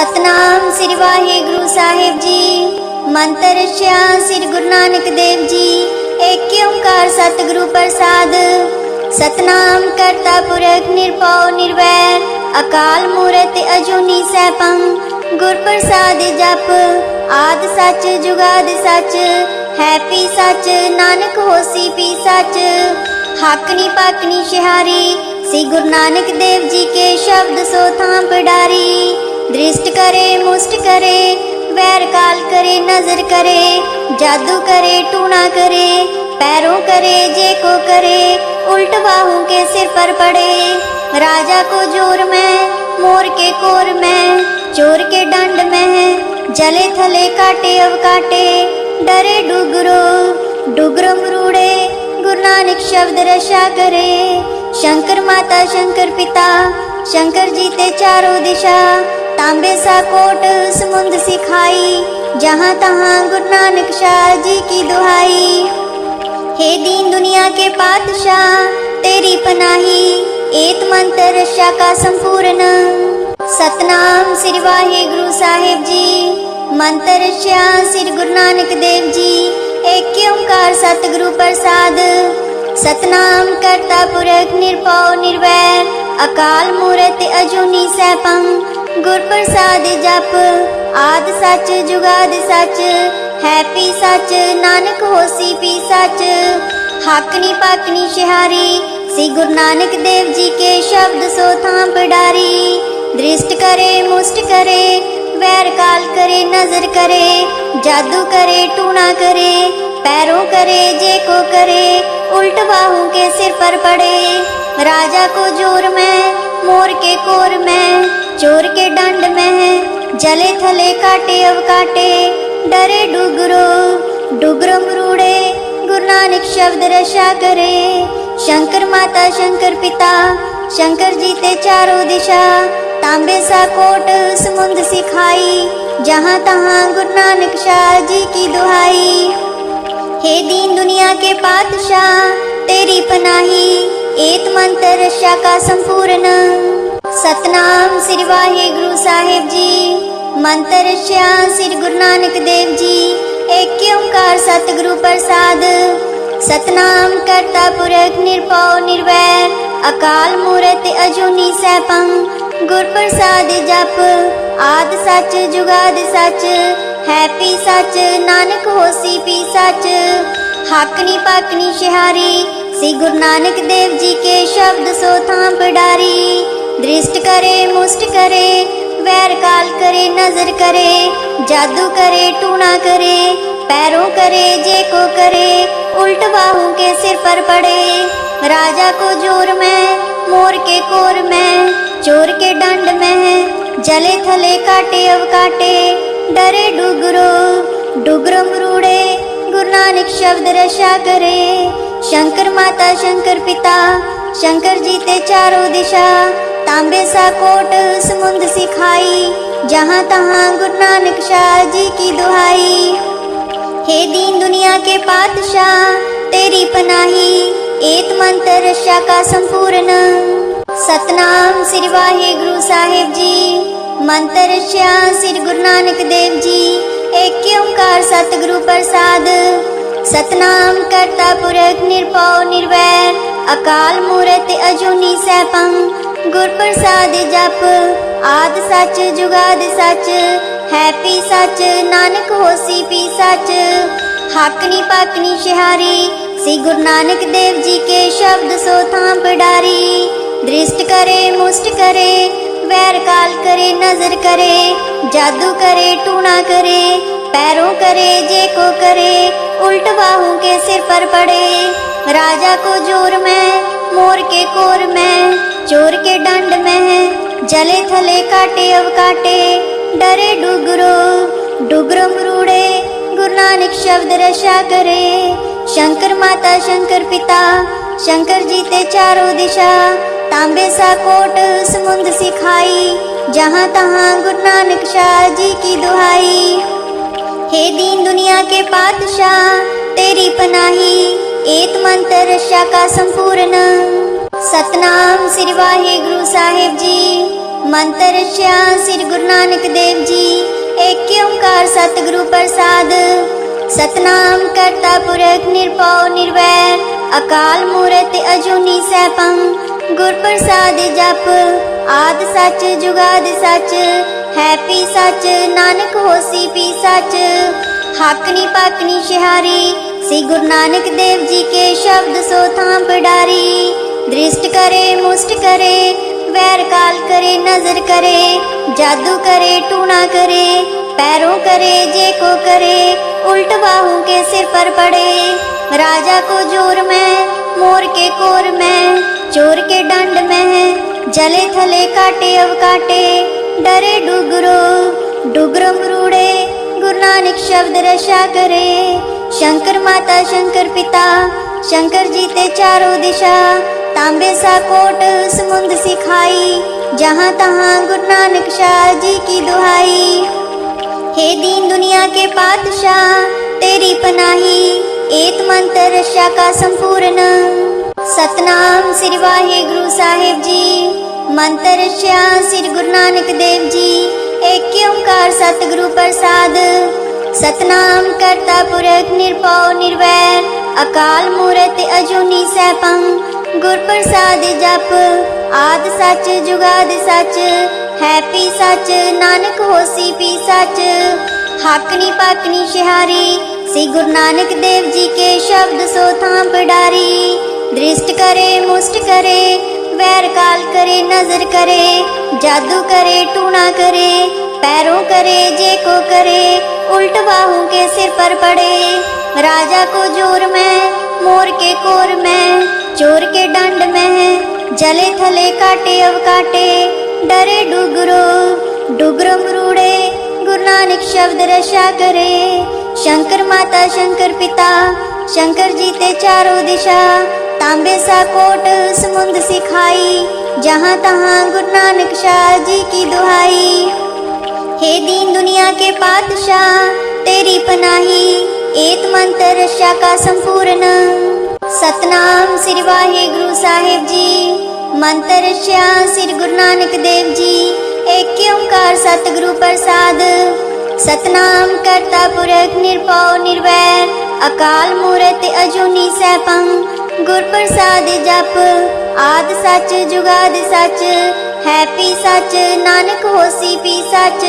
ਸਤਨਾਮ ਸ੍ਰੀ ਵਾਹਿਗੁਰੂ ਸਾਹਿਬ ਜੀ। ਮੰਤਰ ਰਚਿਆ ਸ੍ਰੀ ਗੁਰੂ ਨਾਨਕ ਦੇਵ ਜੀ। ਏਕ ਓੰਕਾਰ ਸਤਿਗੁਰੂ ਪ੍ਰਸਾਦ। ਸਤਨਾਮ ਕਰਤਾ ਪੁਰਖ ਨਿਰਭਉ ਨਿਰਵੈਰ। ਅਕਾਲ ਮੂਰਤ ਅਜੂਨੀ ਸੈਭੰ। ਗੁਰ ਪ੍ਰਸਾਦ ਜਪ। ਆਦ ਸੱਚ, ਜੁਗਾਦ ਸੱਚ। ਹੈਪੀ ਸੱਚ, ਨਾਨਕ ਹੋਸੀ ਪੀ ਸੱਚ। ਹਾਕਨੀ ਪਾਕਨੀ ਸ਼ਿਹਾਰੀ। ਸ੍ਰੀ ਗੁਰੂ ਨਾਨਕ ਦੇਵ ਜੀ ਕੇ ਸ਼ਬਦ ਸੋ ਥਾਂ ਪੜਾਰੀ। दृष्ट करे, मुष्ट करे वैर काल करे, नज़र करे, जादू करे टूना करे, पैरों करे, जे को करे, उल्ट बाहों के सिर पर पड़े, राजा को ज़ोर में, मोर के कोर में, चोर के दंड में, जले थले काटे, अब काटे, डरे डुगरो डुगरो मरूड़े, गुरु नानक शब्द रशा करे, शंकर माता, शंकर पिता, शंकर जी ते चारों दिशा तांबे सा कोट समुंद सिखाई, जहाँ तहाँ गुरु नानक शाह जी की दुहाई। हे दीन दुनिया के पातशाह तेरी पनाही एत मंत्र रक्षा का संपूर्ण। सतनाम श्री वाहे गुरु साहेब जी, मंत्र श्या श्री गुरु नानक देव जी। एक ओंकार सतगुरु प्रसाद, सतनाम करता पुरख निरपो निर्वैर, अकाल मूर्त अजूनी सैपम। ਗੁਰ ਪ੍ਰਸਾਦ ਜਪ ਆਦ ਸੱਚ ਜੁਗਾਦ ਸੱਚ ਹੈਪੀ ਸੱਚ ਨਾਨਕ ਹੋਸੀ ਪੀ ਸੱਚ ਹਾਕਨੀ ਪਾਕਨੀ ਸ਼ਿਹਾਰੀ ਸ੍ਰੀ ਗੁਰੂ ਨਾਨਕ ਦੇਵ ਜੀ ਕੇ ਸ਼ਬਦ ਸੋ ਥਾਂ ਪੜਾਰੀ दृष्ट करे मुष्ट करे वैर काल करे नजर करे जादू करे टूना करे पैरों करे जे को करे उल्ट बाहों के सिर पर पड़े राजा को जोर में मोर के कोर में चोर के दंड में है, जले थले काटे, अब काटे। डरे डुगरो डुगरो मरूड़े, गुरु नानक शब्द रशा करे। शंकर माता, शंकर पिता, शंकर जी ते चारों दिशा। तांबे सा कोट समुंद सिखाई, जहाँ तहाँ गुरु नानक शाह जी की दुहाई। हे दीन दुनिया के पातशाह, तेरी पनाही एक मंत्र रक्षा का संपूर्ण। ਸਤਨਾਮ ਸ੍ਰੀ ਵਾਹਿਗੁਰੂ ਸਾਹਿਬ ਜੀ। ਮੰਤਰ ਸਿਆ ਸ੍ਰੀ ਗੁਰੂ ਨਾਨਕ ਦੇਵ ਜੀ। ਏਕ ਓੰਕਾਰ ਸਤਿਗੁਰੂ ਪ੍ਰਸਾਦ। ਸਤਨਾਮ ਕਰਤਾ ਪੁਰਖ ਨਿਰਭਉ ਨਿਰਵੈਰ। ਅਕਾਲ ਮੂਰਤ ਅਜੂਨੀ ਸੈਭੰ। ਗੁਰ ਪ੍ਰਸਾਦ ਜਪ। ਆਦ ਸੱਚ, ਜੁਗਾਦ ਸੱਚ। ਹੈ ਪੀ ਸੱਚ, ਨਾਨਕ ਹੋਸੀ ਪੀ ਸੱਚ। ਹਾਕਣੀ ਪਾਕਣੀ ਸਿਹਾਰੀ। ਸ੍ਰੀ ਗੁਰੂ ਨਾਨਕ ਦੇਵ ਜੀ ਕੇ ਸ਼ਬਦ ਸੋ ਥਾਂ ਪੜਾਰੀ। दृष्ट करे, मुष्ट करे, वैर काल करे, नज़र करे, जादू करे टूना करे, पैरों करे, जे को करे, उल्ट बाहों के सिर पर पड़े। राजा को ज़ोर में, मोर के कोर में, चोर के दंड में, जले थले काटे, अब काटे, डरे डुगरो डुगरो मरूड़े, गुरु नानक शब्द रशा करे। शंकर माता, शंकर पिता, शंकर जी ते चारों दिशा तांबे सा कोट समुंद सिखाई, जहाँ तहाँ गुरु नानक शाह जी की दुहाई। हे दीन दुनिया के पातशाह, तेरी पनाही, एक मंत्र रक्षा का संपूर्ण। सतनाम श्री वाहे गुरु साहेब जी, मंत्र रक्षा श्री गुरु नानक देव जी, एक ओंकार सतगुरु प्रसाद। सतनाम करता पुरख निरपौ निर्वैर, अकाल मूरत, अजूनी सैपम ਗੁਰ ਪ੍ਰਸਾਦ ਜਪ ਆਦ ਸੱਚ ਜੁਗਾਦ ਸੱਚ ਹੈਪੀ ਸੱਚ ਨਾਨਕ ਹੋਸੀ ਪੀ ਸੱਚ ਹਾਕਨੀ ਪਾਕਨੀ ਸ਼ਿਹਾਰੀ ਸ੍ਰੀ ਗੁਰੂ ਨਾਨਕ ਦੇਵ ਜੀ ਕੇ ਸ਼ਬਦ ਸੋ ਥਾਂ ਪੜਾਰੀ ਦ੍ਰਿਸ਼ਟ करे मुष्ट करे वैर काल करे नजर करे जादू करे टूना करे पैरों करे जे को करे उल्ट बाहों के सिर पर पड़े राजा को जोर में मोर के कोर में चोर के दंड में है, जले थले काटे, अब काटे। डरे डुगरो डुगरो मरूड़े, गुरु नानक शब्द रशा करे। शंकर माता, शंकर पिता, शंकर जी ते चारों दिशा। तांबे सा कोट समुंद सिखाई, जहाँ तहाँ गुरु नानक शाह जी की दुहाई। हे दीन दुनिया के पातशाह, तेरी पनाही, एक मंत्र रक्षा का संपूर्ण। सतनाम श्री वाहिगुरु साहिब जी मंत्र रक्षा श्री गुरु नानक देव सतगुरु प्रसाद सतनाम करता पुरख निरपौ निर्वैर अकाल मूरत अजूनी सैपं गुर प्रसाद जप आद सच जुगाद सच है पी सच नानक होसी पी सच हाकनी पाकनी शिहारी श्री गुरु नानक देव जी के शब्द सो थाम पिडारी दृष्ट करे, मुष्ट करे, वैर काल करे, नज़र करे, जादू करे टूना करे, पैरों करे, जे को करे, उल्ट बाहू के सिर पर पड़े। राजा को ज़ोर में, मोर के कोर में, चोर के दंड में, जले थले काटे, अब काटे, डरे डुगरो डुगरो मरूड़े, गुरु नानक शब्द रशा करे। शंकर माता, शंकर पिता, शंकर जी ते चारों दिशा तांबे सा कोट समुंद सिखाई, जहाँ तहाँ गुरु नानक शाह जी की दुहाई। हे दीन दुनिया के पातशाह तेरी पनाही, एक मंत्र रक्षा का संपूर्ण। सतनाम श्री वाहे गुरु साहिब जी, मंत्र रक्षा श्री गुरु नानक देव जी, एक ओंकार सतगुरु प्रसाद। सतनाम करता पुरख निरपौ निर्वैर, अकाल मूरत, अजूनी सैपं प्रसाद जप। आद सच, जुगाद सच। है पी सच, नानक होसी पी सच। हाकनी पाकनी शिहारी, श्री गुरु नानक देव जी के शब्द सो थाम पिडारी दृष्ट करे, मुष्ट करे, वैर काल करे, नज़र करे। जादू करे टूना करे, पैरों करे, जे को करे, उल्ट बाहू के सिर पर पड़े। राजा को ज़ोर में, मोर के कोर में। चोर के दंड में है, जले थले काटे, अब काटे। डरे डुगरो डुगरो मरूड़े, गुरु नानक शब्द रशा करे। शंकर माता, शंकर पिता, शंकर जी ते चारों दिशा। तांबे सा कोट समुंद सिखाई, जहाँ तहाँ गुरु नानक शाह जी की दुहाई। हे दीन दुनिया के पातशाह, तेरी पनाही, एक मंत्र रक्षा का संपूर्ण। सतनाम श्री वाहे गुरु साहिब जी मंत्र रक्षा श्री गुरु नानक देव जी एक ओंकार सतगुरु प्रसाद सतनाम करता पुरख निरपौ निर्वैर अकाल मूरत अजूनी सैपं गुर प्रसाद जप आद सच जुगाद सच है पी सच नानक होसी पी सच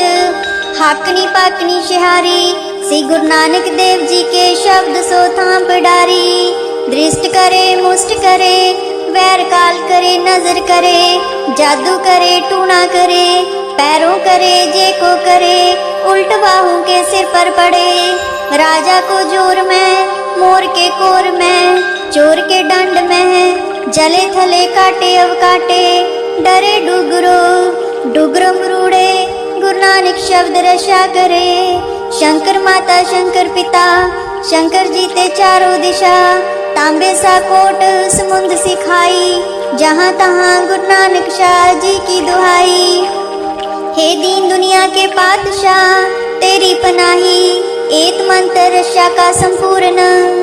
हाकनी पाकनी शिहारी श्री गुरु नानक देव जी के शब्द सो थाम पिडारी दृष्ट करे, मुष्ट करे, वैर काल करे, नज़र करे, जादू करे टूना करे, पैरों करे जे को करे, उल्ट बाहू के सिर पर पड़े। राजा को ज़ोर में, मोर के कोर में, चोर के दंड में, जले थले काटे, अब काटे, डरे डुगरो डुगरो मरूड़े, गुरु नानक शब्द रशा करे। शंकर माता, शंकर पिता, शंकर जी ते चारों दिशा तांबे सा कोट समुंद सिखाई, जहाँ तहाँ गुरु नानक शाह जी की दुहाई। हे दीन दुनिया के पातशाह तेरी पनाही, एक मंत्र रक्षा का संपूर्ण